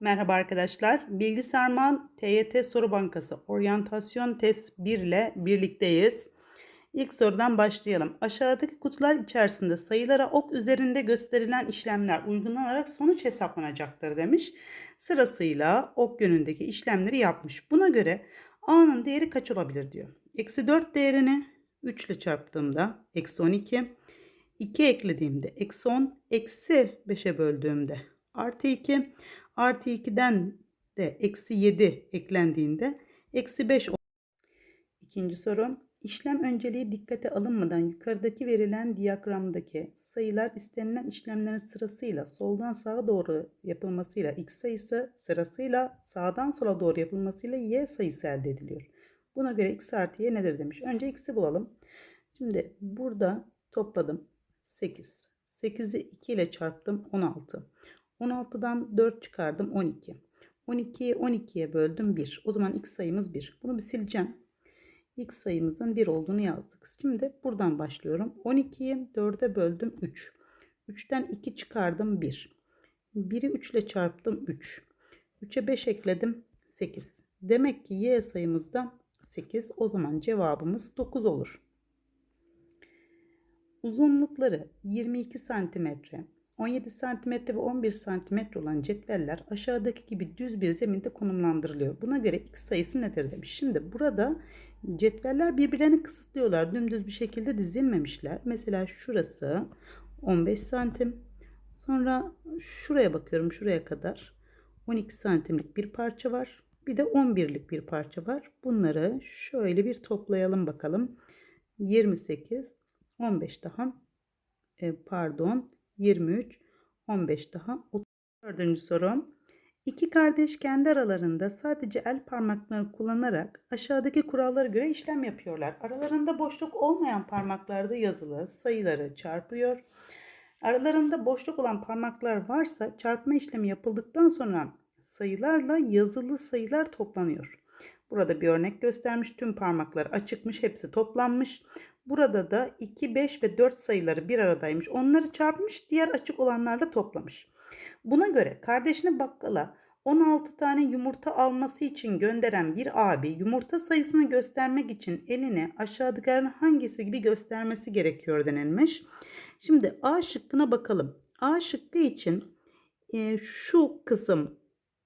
Merhaba arkadaşlar. Bilgi Sarmal TYT Soru Bankası Oryantasyon Test 1 ile birlikteyiz. İlk sorudan başlayalım. Aşağıdaki kutular içerisinde sayılara ok üzerinde gösterilen işlemler uygulanarak sonuç hesaplanacaktır demiş. Sırasıyla ok yönündeki işlemleri yapmış. Buna göre A'nın değeri kaç olabilir diyor. Eksi 4 değerini 3 ile çarptığımda eksi 12. 2 eklediğimde eksi 10. Eksi 5'e böldüğümde artı 2 artı 2'den de eksi 7 eklendiğinde eksi 5 olur. İkinci soru. İşlem önceliği dikkate alınmadan yukarıdaki verilen diyagramdaki sayılar istenilen işlemlerin sırasıyla soldan sağa doğru yapılmasıyla x sayısı sırasıyla sağdan sola doğru yapılmasıyla y sayısı elde ediliyor. Buna göre x artı y nedir demiş. Önce x'i bulalım. Şimdi burada topladım 8. 8'i 2 ile çarptım 16. 16'dan 4 çıkardım 12. 12'yi 12'ye böldüm 1. O zaman x sayımız 1. Bunu bir sileceğim. X sayımızın 1 olduğunu yazdık. Şimdi buradan başlıyorum. 12'yi 4'e böldüm 3. 3'ten 2 çıkardım 1. 1'i 3 ile çarptım 3. 3'e 5 ekledim 8. Demek ki y sayımız da 8. O zaman cevabımız 9 olur. Uzunlukları 22 santimetre, 17 cm ve 11 cm olan cetveller aşağıdaki gibi düz bir zeminde konumlandırılıyor. Buna göre x sayısı nedir demiş. Şimdi burada cetveller birbirlerini kısıtlıyorlar. Dümdüz bir şekilde dizilmemişler. Mesela şurası 15 santim. Sonra şuraya bakıyorum şuraya kadar 12 santimlik bir parça var. Bir de 11'lik bir parça var. Bunları şöyle bir toplayalım bakalım. 28, 15 daha e, pardon 23, 15 daha. 34. soru. İki kardeş kendi aralarında sadece el parmaklarını kullanarak aşağıdaki kurallara göre işlem yapıyorlar. Aralarında boşluk olmayan parmaklarda yazılı sayıları çarpıyor. Aralarında boşluk olan parmaklar varsa çarpma işlemi yapıldıktan sonra sayılarla yazılı sayılar toplanıyor. Burada bir örnek göstermiş. Tüm parmaklar açıkmış, hepsi toplanmış. Burada da 2, 5 ve 4 sayıları bir aradaymış. Onları çarpmış, diğer açık olanlarla toplamış. Buna göre kardeşini bakkala 16 tane yumurta alması için gönderen bir abi yumurta sayısını göstermek için elini aşağıdakilerin hangisi gibi göstermesi gerekiyor denilmiş. Şimdi A şıkkına bakalım. A şıkkı için e, şu kısım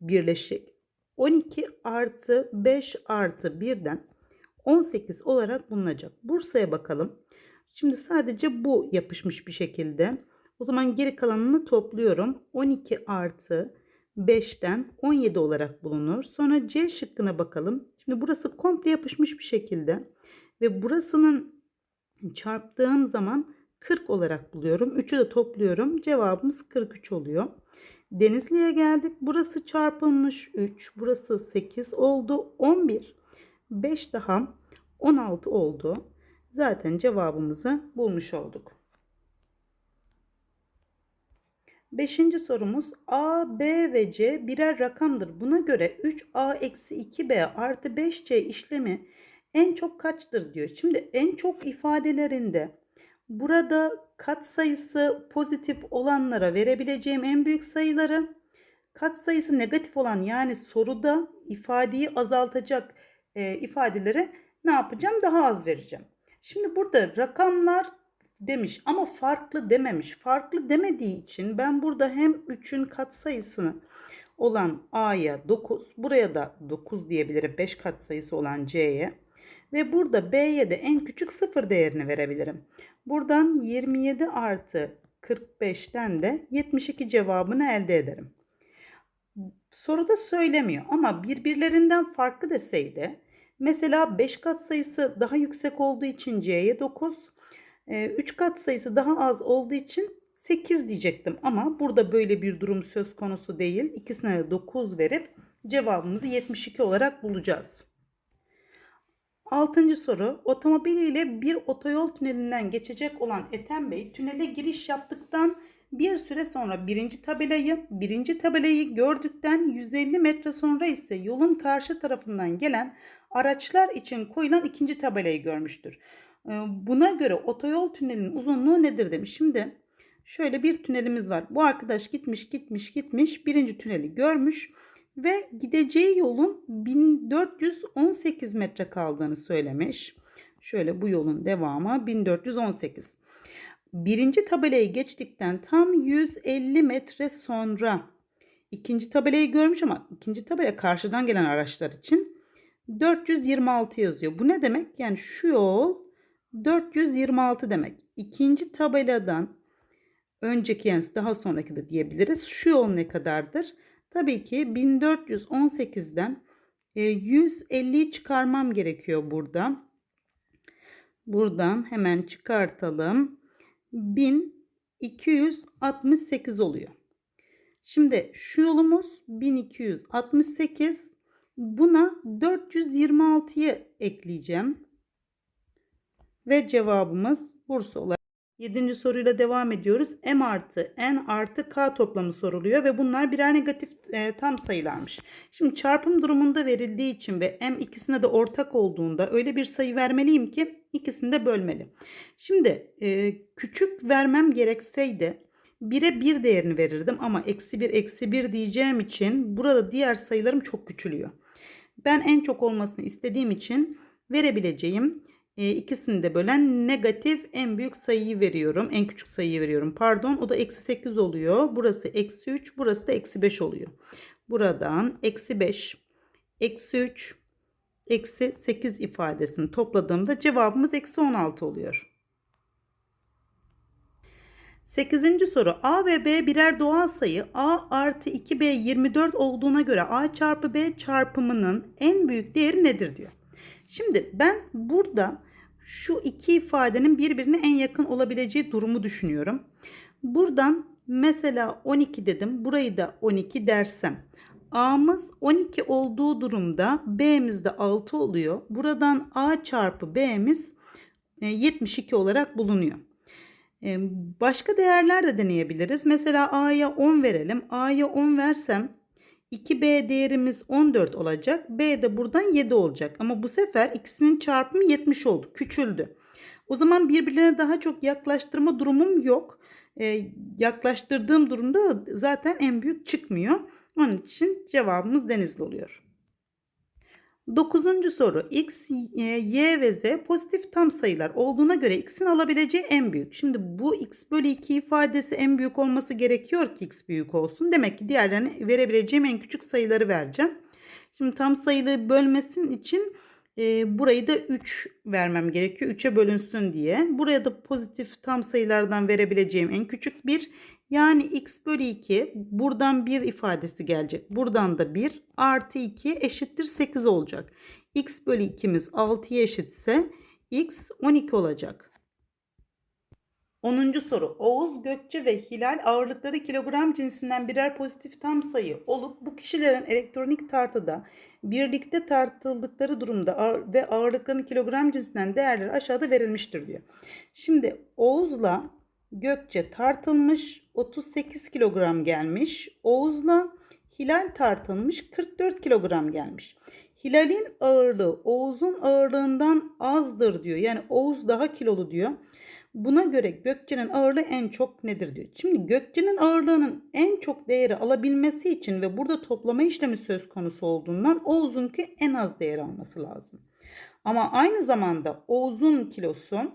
birleşik 12 artı 5 artı 1'den 18 olarak bulunacak. Bursa'ya bakalım. Şimdi sadece bu yapışmış bir şekilde. O zaman geri kalanını topluyorum. 12 artı 5'ten 17 olarak bulunur. Sonra C şıkkına bakalım. Şimdi burası komple yapışmış bir şekilde. Ve burasının çarptığım zaman 40 olarak buluyorum. 3'ü de topluyorum. Cevabımız 43 oluyor. Denizli'ye geldik. Burası çarpılmış 3. Burası 8 oldu. 11. 5 daha 16 oldu. Zaten cevabımızı bulmuş olduk. Beşinci sorumuz A, B ve C birer rakamdır. Buna göre 3A eksi 2B artı 5C işlemi en çok kaçtır diyor. Şimdi en çok ifadelerinde burada kat sayısı pozitif olanlara verebileceğim en büyük sayıları kat sayısı negatif olan yani soruda ifadeyi azaltacak e, ifadeleri ne yapacağım? Daha az vereceğim. Şimdi burada rakamlar demiş ama farklı dememiş. Farklı demediği için ben burada hem 3'ün katsayısını olan A'ya 9, buraya da 9 diyebilirim 5 katsayısı olan C'ye ve burada B'ye de en küçük 0 değerini verebilirim. Buradan 27 artı 45'ten de 72 cevabını elde ederim. Soruda söylemiyor ama birbirlerinden farklı deseydi Mesela 5 kat sayısı daha yüksek olduğu için C'ye 9, 3 kat sayısı daha az olduğu için 8 diyecektim ama burada böyle bir durum söz konusu değil. İkisine de 9 verip cevabımızı 72 olarak bulacağız. Altıncı soru. Otomobiliyle bir otoyol tünelinden geçecek olan Ethem Bey tünele giriş yaptıktan bir süre sonra birinci tabelayı, birinci tabelayı gördükten 150 metre sonra ise yolun karşı tarafından gelen araçlar için koyulan ikinci tabelayı görmüştür. Ee, buna göre otoyol tünelinin uzunluğu nedir demiş. Şimdi Şöyle bir tünelimiz var. Bu arkadaş gitmiş gitmiş gitmiş birinci tüneli görmüş ve gideceği yolun 1418 metre kaldığını söylemiş. Şöyle bu yolun devamı 1418. Birinci tabelayı geçtikten tam 150 metre sonra ikinci tabelayı görmüş ama ikinci tabela karşıdan gelen araçlar için 426 yazıyor. Bu ne demek? Yani şu yol 426 demek. İkinci tabeladan önceki yani daha sonraki de diyebiliriz. Şu yol ne kadardır? Tabii ki 1418'den 150'yi çıkarmam gerekiyor burada. Buradan hemen çıkartalım. 1268 oluyor. Şimdi şu yolumuz 1268. Buna 426'yı ekleyeceğim. Ve cevabımız Bursa olarak. Yedinci soruyla devam ediyoruz. M artı N artı K toplamı soruluyor ve bunlar birer negatif e, tam sayılarmış. Şimdi çarpım durumunda verildiği için ve M ikisine de ortak olduğunda öyle bir sayı vermeliyim ki ikisini de bölmeli. Şimdi e, küçük vermem gerekseydi 1'e 1 değerini verirdim ama eksi 1 eksi 1 diyeceğim için burada diğer sayılarım çok küçülüyor. Ben en çok olmasını istediğim için verebileceğim e, ikisini de bölen negatif en büyük sayıyı veriyorum. En küçük sayıyı veriyorum. Pardon o da eksi 8 oluyor. Burası eksi 3 burası da eksi 5 oluyor. Buradan eksi 5 eksi 3 eksi 8 ifadesini topladığımda cevabımız eksi 16 oluyor. 8. soru A ve B birer doğal sayı A artı 2B 24 olduğuna göre A çarpı B çarpımının en büyük değeri nedir diyor. Şimdi ben burada şu iki ifadenin birbirine en yakın olabileceği durumu düşünüyorum. Buradan mesela 12 dedim. Burayı da 12 dersem. A'mız 12 olduğu durumda B'miz de 6 oluyor. Buradan A çarpı B'miz 72 e, olarak bulunuyor. Başka değerler de deneyebiliriz. Mesela A'ya 10 verelim. A'ya 10 versem 2B değerimiz 14 olacak. B de buradan 7 olacak. Ama bu sefer ikisinin çarpımı 70 oldu. Küçüldü. O zaman birbirlerine daha çok yaklaştırma durumum yok. Ee, yaklaştırdığım durumda zaten en büyük çıkmıyor. Onun için cevabımız denizli oluyor. Dokuzuncu soru. X, Y ve Z pozitif tam sayılar olduğuna göre x'in alabileceği en büyük. Şimdi bu x bölü 2 ifadesi en büyük olması gerekiyor ki x büyük olsun. Demek ki diğerlerine verebileceğim en küçük sayıları vereceğim. Şimdi tam sayılı bölmesin için e, burayı da 3 vermem gerekiyor. 3'e bölünsün diye. Buraya da pozitif tam sayılardan verebileceğim en küçük bir. Yani x bölü 2 buradan 1 ifadesi gelecek. Buradan da 1 artı 2 eşittir 8 olacak. x bölü 2'miz 6'ya eşitse x 12 olacak. 10. soru. Oğuz, Gökçe ve Hilal ağırlıkları kilogram cinsinden birer pozitif tam sayı olup bu kişilerin elektronik tartıda birlikte tartıldıkları durumda ve ağırlıklarının kilogram cinsinden değerleri aşağıda verilmiştir diyor. Şimdi Oğuz'la Gökçe tartılmış 38 kilogram gelmiş. Oğuz'la Hilal tartılmış 44 kilogram gelmiş. Hilal'in ağırlığı Oğuz'un ağırlığından azdır diyor. Yani Oğuz daha kilolu diyor. Buna göre Gökçe'nin ağırlığı en çok nedir diyor. Şimdi Gökçe'nin ağırlığının en çok değeri alabilmesi için ve burada toplama işlemi söz konusu olduğundan Oğuz'unki en az değer alması lazım. Ama aynı zamanda Oğuz'un kilosu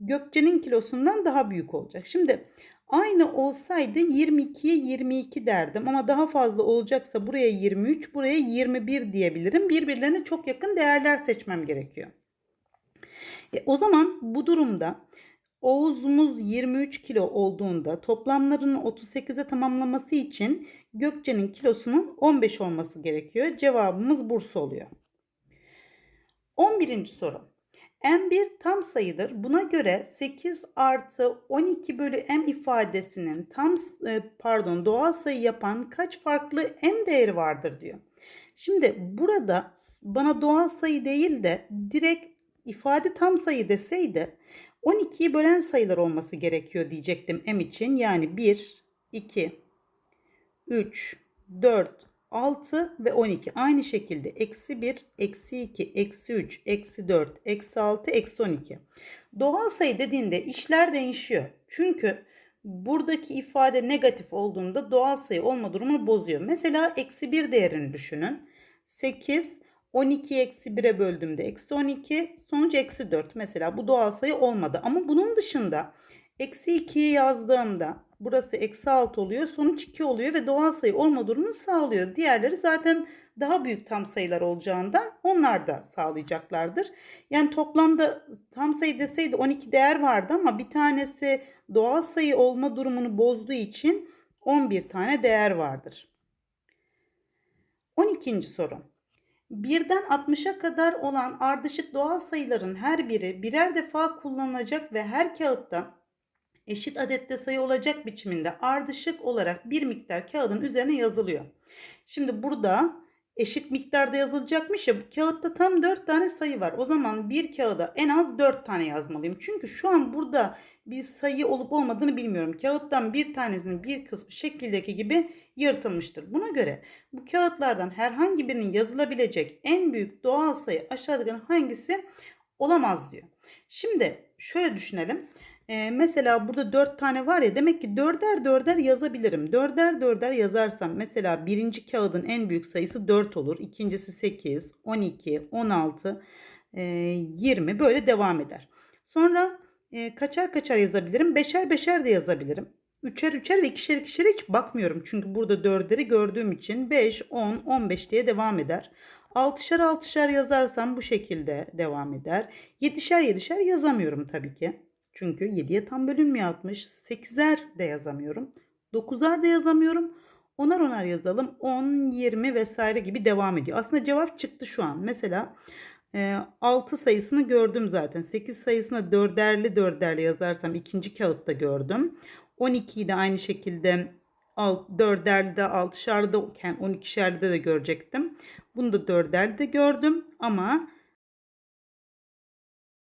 Gökçe'nin kilosundan daha büyük olacak. Şimdi aynı olsaydı 22'ye 22 derdim ama daha fazla olacaksa buraya 23, buraya 21 diyebilirim. Birbirlerine çok yakın değerler seçmem gerekiyor. E, o zaman bu durumda Oğuz'umuz 23 kilo olduğunda toplamlarını 38'e tamamlaması için Gökçe'nin kilosunun 15 olması gerekiyor. Cevabımız Bursa oluyor. 11. soru. M1 tam sayıdır. Buna göre 8 artı 12 bölü M ifadesinin tam e, pardon doğal sayı yapan kaç farklı M değeri vardır diyor. Şimdi burada bana doğal sayı değil de direkt ifade tam sayı deseydi 12'yi bölen sayılar olması gerekiyor diyecektim M için. Yani 1, 2, 3, 4, 6 ve 12 aynı şekilde eksi 1, eksi 2, eksi 3, eksi 4, eksi 6, eksi 12. Doğal sayı dediğinde işler değişiyor. Çünkü buradaki ifade negatif olduğunda doğal sayı olma durumunu bozuyor. Mesela eksi 1 değerini düşünün. 8 12 eksi 1'e böldüğümde eksi 12 sonuç eksi 4. Mesela bu doğal sayı olmadı. Ama bunun dışında eksi 2'yi yazdığımda burası eksi 6 oluyor. Sonuç 2 oluyor ve doğal sayı olma durumunu sağlıyor. Diğerleri zaten daha büyük tam sayılar olacağından onlar da sağlayacaklardır. Yani toplamda tam sayı deseydi 12 değer vardı ama bir tanesi doğal sayı olma durumunu bozduğu için 11 tane değer vardır. 12. soru. Birden 60'a kadar olan ardışık doğal sayıların her biri birer defa kullanılacak ve her kağıtta eşit adette sayı olacak biçiminde ardışık olarak bir miktar kağıdın üzerine yazılıyor. Şimdi burada eşit miktarda yazılacakmış ya bu kağıtta tam 4 tane sayı var. O zaman bir kağıda en az 4 tane yazmalıyım. Çünkü şu an burada bir sayı olup olmadığını bilmiyorum. Kağıttan bir tanesinin bir kısmı şekildeki gibi yırtılmıştır. Buna göre bu kağıtlardan herhangi birinin yazılabilecek en büyük doğal sayı aşağıdakilerin hangisi olamaz diyor. Şimdi şöyle düşünelim. Ee, mesela burada 4 tane var ya demek ki dörder dörder yazabilirim. Dörder dörder yazarsam mesela birinci kağıdın en büyük sayısı 4 olur. İkincisi 8, 12, 16, e, 20 böyle devam eder. Sonra e, kaçar kaçar yazabilirim. Beşer beşer de yazabilirim. Üçer üçer ve ikişer ikişer hiç bakmıyorum. Çünkü burada dörderi gördüğüm için 5, 10, 15 diye devam eder. Altışar altışar yazarsam bu şekilde devam eder. Yedişer yedişer yazamıyorum tabii ki. Çünkü 7'ye tam bölünmüyor 60. 8'er de yazamıyorum. 9'ar da yazamıyorum. Onar onar yazalım. 10, 20 vesaire gibi devam ediyor. Aslında cevap çıktı şu an. Mesela 6 sayısını gördüm zaten. 8 sayısına dörderli dörderli yazarsam ikinci kağıtta gördüm. 12'yi de aynı şekilde dörderli altışarda 12'şerde de görecektim. Bunu da dörderli de gördüm ama